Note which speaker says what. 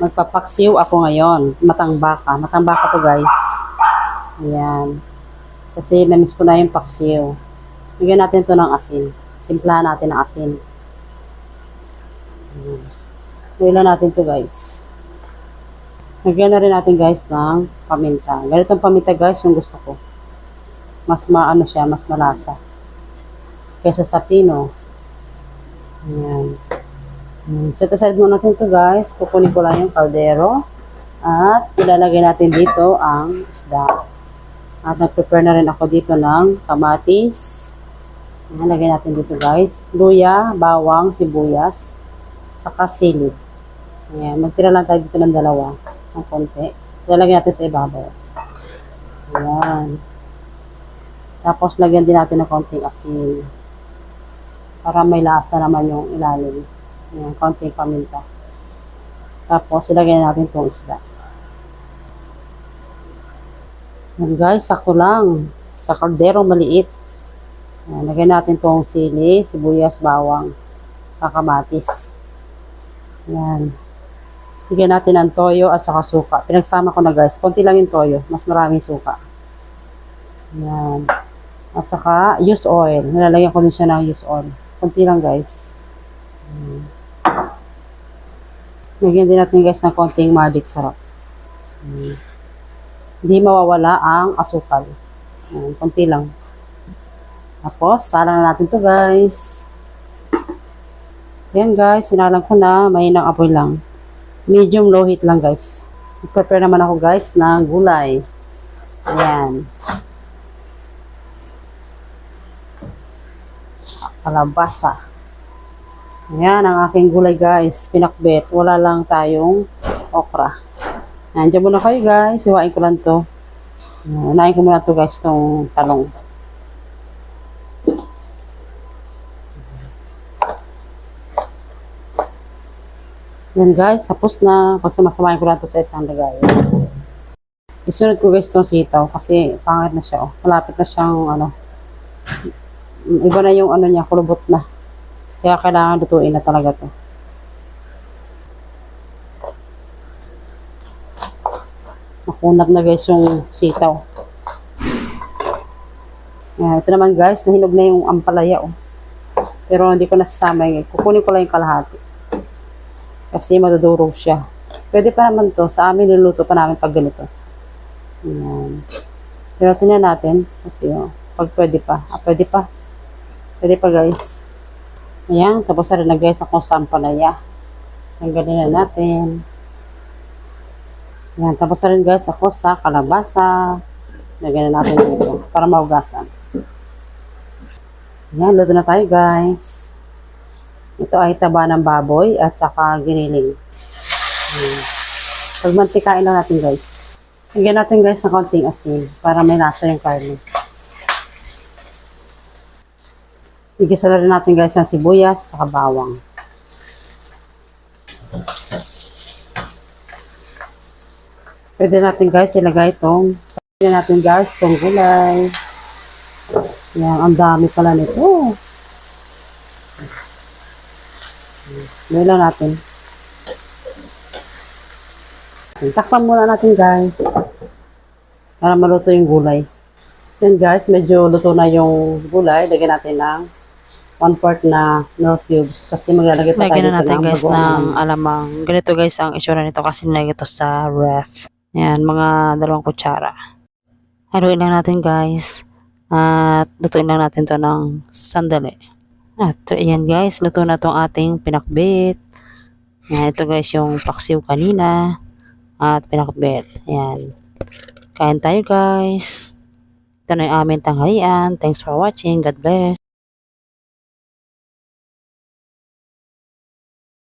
Speaker 1: Magpapaksiw ako ngayon. Matang baka. Matang baka to guys. Ayan. Kasi namiss ko na yung paksiw. Bigyan natin to ng asin. Timplahan natin ng asin. Kuila natin to guys. Lagyan na rin natin guys ng paminta. Ganitong paminta guys yung gusto ko. Mas maano siya, mas malasa. Kesa sa pino. Ayan. Hmm, Set aside muna natin to guys. Kukunin ko lang yung kaldero. At ilalagay natin dito ang isda. At nag-prepare na rin ako dito ng kamatis. Ayan, lagay natin dito guys. Luya, bawang, sibuyas, saka sili. Ayan, magtira lang tayo dito ng dalawa. Ng konti. Ilalagay natin sa ibabaw. Ayan. Tapos lagyan din natin ng konting asin. Para may lasa naman yung ilalim. Ayan, konting paminta. Tapos ilagay natin itong isda. Ayan guys, sakto lang. Sa kaldero maliit. Ayan, lagay natin itong sili, sibuyas, bawang, sa kamatis. Ayan. Bigyan natin ng toyo at saka suka. Pinagsama ko na guys. Konti lang yung toyo. Mas maraming suka. Ayan. At saka use oil. Nilalagyan ko din siya ng use oil. Konti lang guys. Ayan. Lagyan din natin guys ng konting magic sarap. Ayan. Hindi mawawala ang asukal. Ayan. Konti lang. Tapos, salang na natin to guys. Yan guys, sinalang ko na. Mahinang apoy lang. Medium low heat lang guys. Prepare naman ako guys ng gulay. Ayan. Kalabasa. Ayan ang aking gulay guys. Pinakbet. Wala lang tayong okra. Ayan, dyan muna kayo guys. Iwain ko lang to. Ayan, Unahin ko muna to guys, tong talong. Yan guys, tapos na. Pagsamasamahin ko lang to sa isang lagay. Isunod ko guys tong sitaw kasi pangit na siya. Oh. Malapit na siyang ano. Iba na yung ano niya, kulubot na. Kaya kailangan lutuin na talaga to. Makunat na guys yung sitaw. Yan, ito naman guys, nahinog na yung ampalaya oh. Pero hindi ko nasasama yung, kukunin ko lang yung kalahati. Kasi madudurog siya. Pwede pa naman to, sa amin niluluto pa namin pag ganito. Yan. Pero tingnan natin, kasi oh, pag pwede pa. Ah, pwede pa. Pwede pa guys. Ayan, tapos na rin guys ako sa ampalaya. Tanggalin na natin. Ayan, tapos na rin guys ako sa kalabasa. Lagyan na natin dito para maugasan. Ayan, luto na tayo guys. Ito ay taba ng baboy at saka giniling. Ayan. Pagmantikain lang natin guys. Lagyan natin guys ng konting asin para may lasa yung karne. Igisa na rin natin guys ng sibuyas at bawang. Pwede natin guys ilagay itong Pwede natin guys itong gulay. Yan, ang dami pala nito. Lang natin. Takpan muna natin guys. Para maluto yung gulay. Yan guys, medyo luto na yung gulay. Lagyan natin ng 1 quart na milk cubes. Kasi maglalagay pa tayo
Speaker 2: Lagyan na
Speaker 1: dito
Speaker 2: natin
Speaker 1: ng
Speaker 2: guys ng alamang. Ganito guys ang itsura nito kasi nilagay ito sa ref. Ayan, mga dalawang kutsara. Haluin lang natin guys. At lutuin lang natin to ng sandali. At ayan guys, luto na tong ating pinakbit. Ayan, ito guys yung paksiw kanina. At pinakbit. Ayan. Kain tayo guys. Ito na yung aming tanghalian. Thanks for watching. God bless.